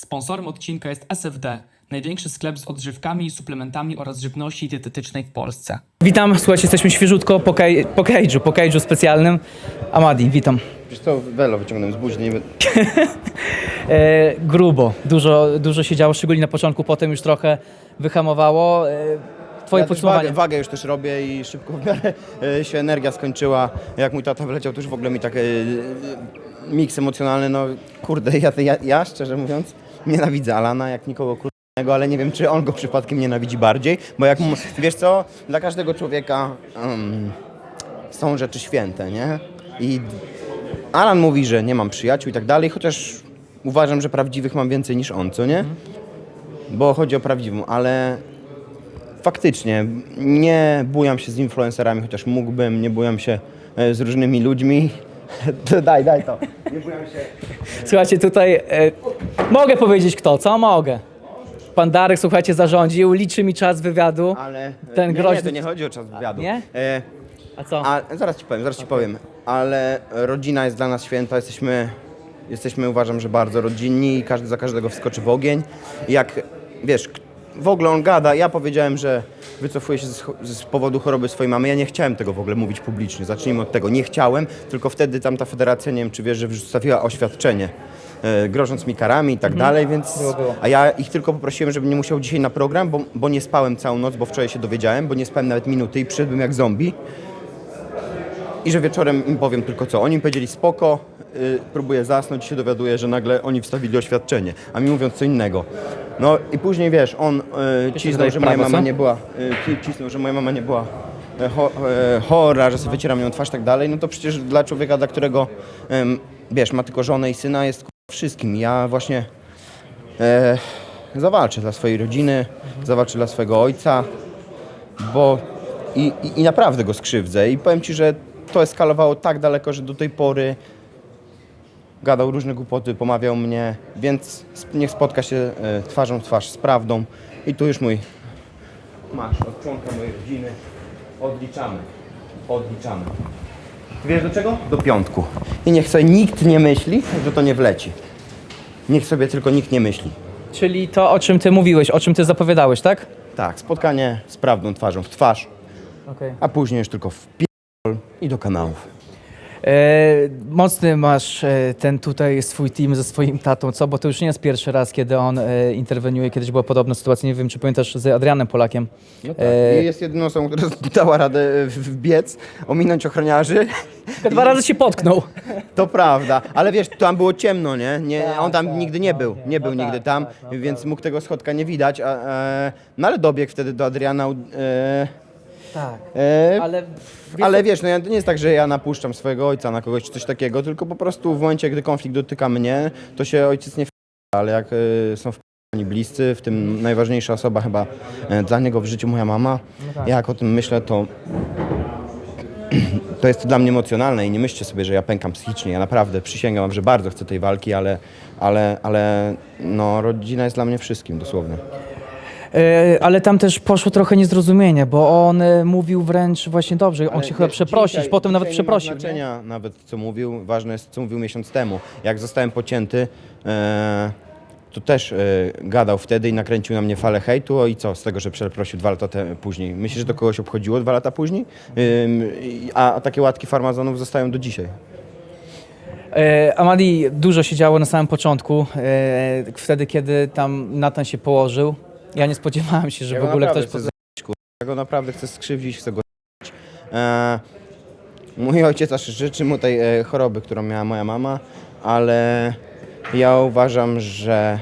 Sponsorem odcinka jest SFD, największy sklep z odżywkami, suplementami oraz żywności dietetycznej w Polsce. Witam, słuchajcie, jesteśmy świeżutko po, kaj, po cage'u, po cage'u specjalnym. Amadi, witam. Wiesz co, Welo wyciągnąłem z wiem. E, grubo, dużo, dużo się działo, szczególnie na początku, potem już trochę wyhamowało. E, twoje ja też podsumowanie. wagę, wagę już też robię i szybko w miarę e, się energia skończyła. Jak mój tata wyleciał, to już w ogóle mi taki miks emocjonalny, no kurde, ja, ja, ja szczerze mówiąc nienawidzę Alana jak nikogo kurnego, ale nie wiem, czy on go przypadkiem nienawidzi bardziej, bo jak, wiesz co, dla każdego człowieka em, są rzeczy święte, nie? I Alan mówi, że nie mam przyjaciół i tak dalej, chociaż uważam, że prawdziwych mam więcej niż on, co nie? Bo chodzi o prawdziwą, ale faktycznie nie bujam się z influencerami, chociaż mógłbym, nie bujam się e, z różnymi ludźmi. Daj, daj to. Słuchajcie, tutaj e, mogę powiedzieć kto, co? Mogę. Pan Darek, słuchajcie, zarządził, liczy mi czas wywiadu. Ale Ten nie, groźny- nie, to nie chodzi o czas wywiadu. Nie? E, A co? a zaraz ci powiem, zaraz ci powiem. Ale rodzina jest dla nas święta, jesteśmy, jesteśmy uważam, że bardzo rodzinni i każdy za każdego wskoczy w ogień. Jak wiesz, k- w ogóle on gada, ja powiedziałem, że wycofuję się z, cho- z powodu choroby swojej mamy. Ja nie chciałem tego w ogóle mówić publicznie. Zacznijmy od tego. Nie chciałem, tylko wtedy tamta federacja, nie wiem czy wiesz, że wstawiła oświadczenie. E, Grożąc mi karami i tak dalej, więc. A ja ich tylko poprosiłem, żeby nie musiał dzisiaj na program, bo, bo nie spałem całą noc, bo wczoraj się dowiedziałem, bo nie spałem nawet minuty i przyszedłem jak zombie. I że wieczorem im powiem tylko co. Oni powiedzieli spoko, y, próbuję zasnąć i się dowiaduję, że nagle oni wstawili oświadczenie, a mi mówiąc co innego. No i później wiesz, on y, cisnął, że moja prawo, mama co? nie była, y, ci- cisnął, że moja mama nie była e, cho, e, chora, że sobie wycieram ją twarz i tak dalej, no to przecież dla człowieka, dla którego em, wiesz, ma tylko żonę i syna jest wszystkim. Ja właśnie e, zawalczę dla swojej rodziny, zawalczę dla swojego ojca, bo i, i, i naprawdę go skrzywdzę. I powiem Ci, że to eskalowało tak daleko, że do tej pory gadał różne głupoty, pomawiał mnie, więc niech spotka się e, twarzą w twarz z prawdą. I tu już mój masz od członka mojej rodziny. Odliczamy. Odliczamy. Wiesz do czego? Do piątku. I niech sobie nikt nie myśli, że to nie wleci. Niech sobie tylko nikt nie myśli. Czyli to, o czym ty mówiłeś, o czym ty zapowiadałeś, tak? Tak, spotkanie z prawdą twarzą w twarz, Okej. a później już tylko w pi- i do kanałów. E, mocny masz e, ten tutaj swój team ze swoim tatą, co? Bo to już nie jest pierwszy raz, kiedy on e, interweniuje. Kiedyś była podobna sytuacja, nie wiem, czy pamiętasz, z Adrianem Polakiem. No tak. E, I jest jedyną osobą, która dała radę w- wbiec, ominąć ochroniarzy. Tylko dwa razy się potknął. To prawda, ale wiesz, tam było ciemno, nie? nie Tak, on tam tak, nigdy nie no był, nie. nie był No nigdy tak, tam, tak, no więc tak. mógł tego schodka nie widać, a, e, no ale dobiegł wtedy do Adriana. E, Tak. e, Ale, ale wiesz, no ja, to nie jest tak, że ja napuszczam swojego ojca na kogoś czy coś takiego, tylko po prostu w momencie, gdy konflikt dotyka mnie, to się ojciec nie w... ale jak e, są w bliscy, w tym najważniejsza osoba chyba e, dla niego w życiu moja mama, jak o tym myślę, to to jest dla mnie emocjonalne i nie myślcie sobie, że ja pękam psychicznie. Ja naprawdę przysięgam wam, że bardzo chcę tej walki, ale, ale, ale no, rodzina jest dla mnie wszystkim dosłownie. E, ale tam też poszło trochę niezrozumienie, bo on e, mówił wręcz właśnie dobrze, on się chyba przeprosić, Dzisiaj- potem nawet dzisiaj przeprosił. Nie ma znaczenia nawet co mówił, ważne jest co mówił miesiąc temu. Jak zostałem pocięty, e, to też e, gadał wtedy i nakręcił na mnie falę hejtu. O i co z tego, że przeprosił dwa lata te, później? Myślisz, że to kogoś obchodziło dwa lata później? Ym, i- a, takie łatki farmazonów zostają do dzisiaj. E, Amadi, dużo się działo na samym początku, e, wtedy kiedy tam Natan się położył. Ja nie spodziewałem się, że Ja w go ogóle naprawdę ktoś... chcę Poza... Ja go naprawdę chcę skrzywdzić, chcę go zabić. e, Mój ojciec aż życzy mu tej e, choroby, którą miała moja mama, ale ja uważam, że,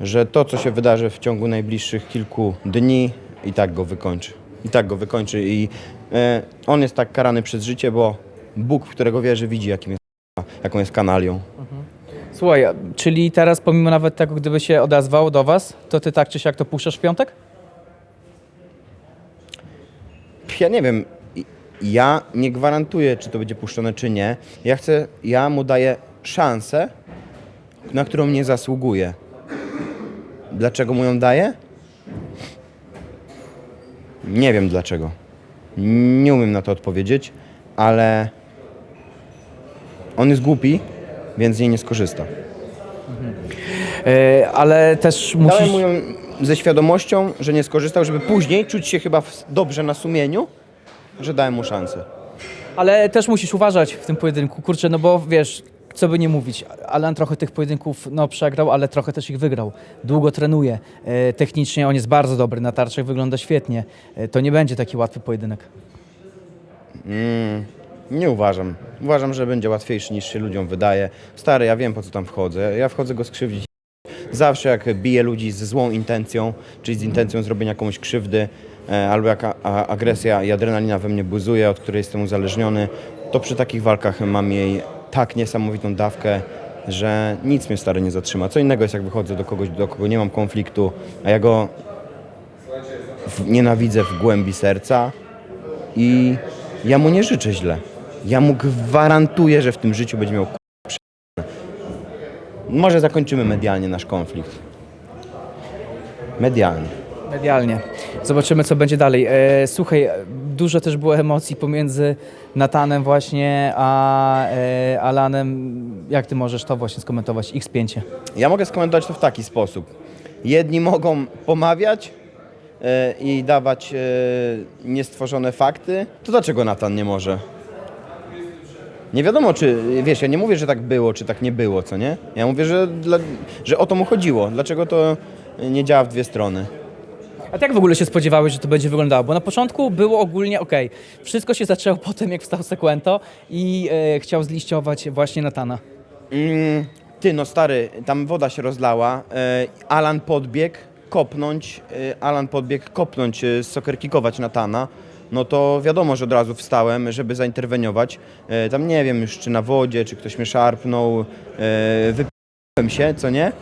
że to, co się wydarzy w ciągu najbliższych kilku dni, i tak go wykończy. I tak go wykończy. I e, on jest tak karany przez życie, bo Bóg, w którego wierzy, widzi, jakim jest, jaką jest kanalią. Słuchaj, czyli teraz pomimo nawet tego, gdyby się odezwał do was, to ty tak czy siak to puszczasz w piątek? Ja nie wiem, ja nie gwarantuję, czy to będzie puszczone, czy nie. Ja chcę, ja mu daję szansę, na którą nie zasługuje. Dlaczego mu ją daję? Nie wiem dlaczego. Nie umiem na to odpowiedzieć, ale on jest głupi, więc z niej nie skorzysta. E, ale też musisz... Dałem mu ją ze świadomością, że nie skorzystał, żeby później czuć się chyba dobrze na sumieniu, że dałem mu szansę. Ale też musisz uważać w tym pojedynku, kurczę, no bo wiesz, co by nie mówić, Alan trochę tych pojedynków no, przegrał, ale trochę też ich wygrał. Długo trenuje, e, technicznie on jest bardzo dobry, na tarczach wygląda świetnie. E, to nie będzie taki łatwy pojedynek. Mm, nie uważam. Uważam, że będzie łatwiejszy niż się ludziom wydaje. Stary, ja wiem po co tam wchodzę. Ja wchodzę go skrzywdzić. Zawsze jak biję ludzi ze złą intencją, czyli z intencją zrobienia komuś krzywdy, e, albo jak agresja i adrenalina we mnie buzuje, od której jestem uzależniony, to przy takich walkach mam jej tak niesamowitą dawkę, że nic mnie stary nie zatrzyma. Co innego jest jak wychodzę do kogoś, do kogo nie mam konfliktu, a ja go w, nienawidzę w głębi serca i ja mu nie życzę źle. Ja mu gwarantuję, że w tym życiu będzie miał Może zakończymy medialnie nasz konflikt. Medialnie. Medialnie. Zobaczymy, co będzie dalej. E, słuchaj, dużo też było emocji pomiędzy Natanem właśnie, a e, Alanem. Jak ty możesz to właśnie skomentować? X5. Ja mogę skomentować to w taki sposób. Jedni mogą pomawiać e, i dawać e, niestworzone fakty. To dlaczego Natan nie może? Nie wiadomo, czy, wiesz, ja nie mówię, że tak było, czy tak nie było, co nie? Ja mówię, że, dla, że o to mu chodziło. Dlaczego to nie działa w dwie strony? A jak w ogóle się spodziewałeś, że to będzie wyglądało? Bo na początku było ogólnie ok. Wszystko się zaczęło potem, jak wstał Sekwento i e, chciał zliściować właśnie Natana. Mm, ty, no stary, tam woda się rozlała. E, Alan podbiegł kopnąć, e, Alan podbiegł kopnąć, e, sokerkikować Natana. No to wiadomo, że od razu wstałem, żeby zainterweniować. E, tam nie wiem już, czy na wodzie, czy ktoś mnie szarpnął. E, wypiłem się, co nie?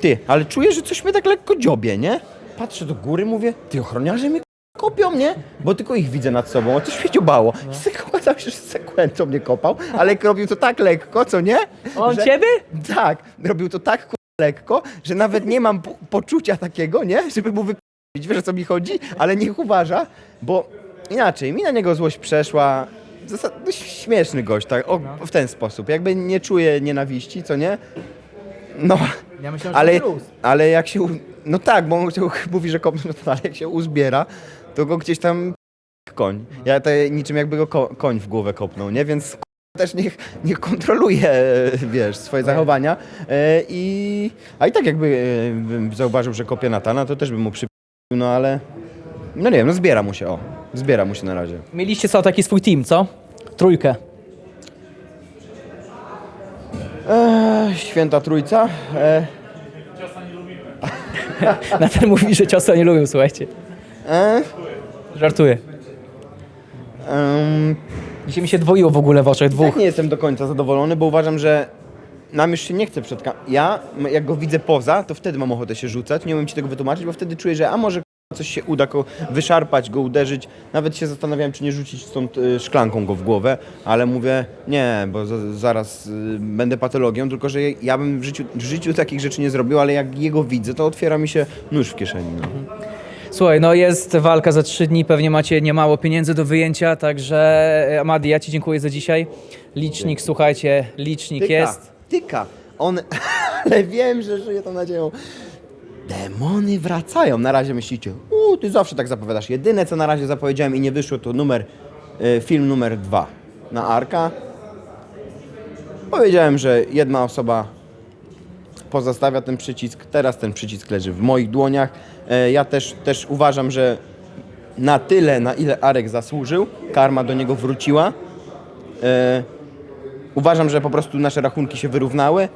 Ty, ale czuję, że coś mnie tak lekko dziobie, nie? Patrzę do góry, mówię, ty ochroniarze mnie kopią, nie? Bo tylko ich widzę nad sobą, a coś mnie dziobało. No. Okazał się, że sekwentą mnie kopał, ale robił to tak lekko, co nie? On że... ciebie? Tak, robił to tak lekko, że nawet nie mam po- poczucia takiego, nie? Żeby mu wypić, wiesz o co mi chodzi? Ale niech uważa, bo inaczej, mi na niego złość przeszła. Zasad... no, śmieszny gość, tak, o, w ten sposób. Jakby nie czuje nienawiści, co nie? No, Ja myślałem, ale, ale jak się. u- No tak, bo on chciał, mówi, że kopnął, no, ale jak się uzbiera, to go gdzieś tam koń. Ja to niczym jakby go ko- koń w głowę kopnął, nie? Więc k***a, też niech, niech kontroluje, e, wiesz, swoje zachowania. E, I, a i tak jakby e, bym zauważył, że kopie Natana, to też bym mu przypił, no ale. No nie wiem, no zbiera mu się, o. Zbiera mu się na razie. Mieliście co, taki swój team, co? Trójkę. E, święta Trójca. E, Natan mówi, że ciosa nie lubią, słuchajcie. e, Żartuję. em, Dzisiaj mi się dwoiło w ogóle w oczach dwóch. Tak nie jestem do końca zadowolony, bo uważam, że nam już się nie chce przed kam- Ja, m- jak go widzę poza, to wtedy mam ochotę się rzucać. Nie umiem ci tego wytłumaczyć, bo wtedy czuję, że a może coś się uda, go wyszarpać, go uderzyć. Nawet się zastanawiałem, czy nie rzucić stąd y, szklanką go w głowę, ale mówię, nie, bo za, zaraz y, będę patologią, tylko że ja bym w życiu, w życiu takich rzeczy nie zrobił, ale jak jego widzę, to otwiera mi się nóż w kieszeni. No. Słuchaj, no jest walka za trzy dni, pewnie macie niemało pieniędzy do wyjęcia, także e, Amadi, ja Ci dziękuję za dzisiaj. Licznik, słuchajcie, licznik Tyka, jest. tyka. On, ale wiem, że żyje tą nadzieją. Demony wracają. Na razie myślicie, u, ty zawsze tak zapowiadasz. Jedyne, co na razie zapowiedziałem i nie wyszło, to numer, y, film numer dwa na Arka. Powiedziałem, że jedna osoba pozostawia ten przycisk. Teraz ten przycisk leży w moich dłoniach. E, Ja też, też uważam, że na tyle, na ile Arek zasłużył, karma do niego wróciła. E, Uważam, że po prostu nasze rachunki się wyrównały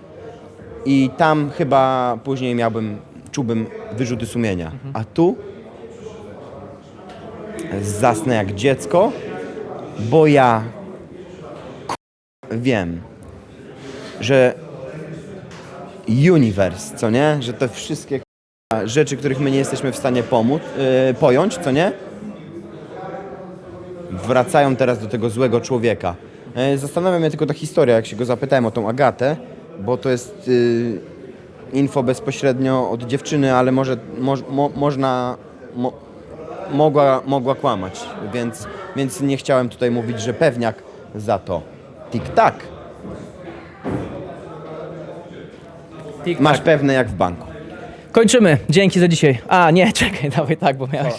i tam chyba później miałbym, czułbym wyrzuty sumienia. A tu zasnę jak dziecko, bo ja wiem, że universe, co nie? Że te wszystkie rzeczy, których my nie jesteśmy w stanie pomóc, yy, pojąć, co nie? wracają teraz do tego złego człowieka. E, Zastanawia mnie tylko ta historia, jak się go zapytałem o tą Agatę, bo to jest y, info bezpośrednio od dziewczyny, ale może moż, mo, można, mo, mogła, mogła kłamać, więc, więc nie chciałem tutaj mówić, że pewniak za to. Tik-tak. masz pewne jak w banku. Kończymy. Dzięki za dzisiaj. A, nie, czekaj, dawaj tak, bo miałeś.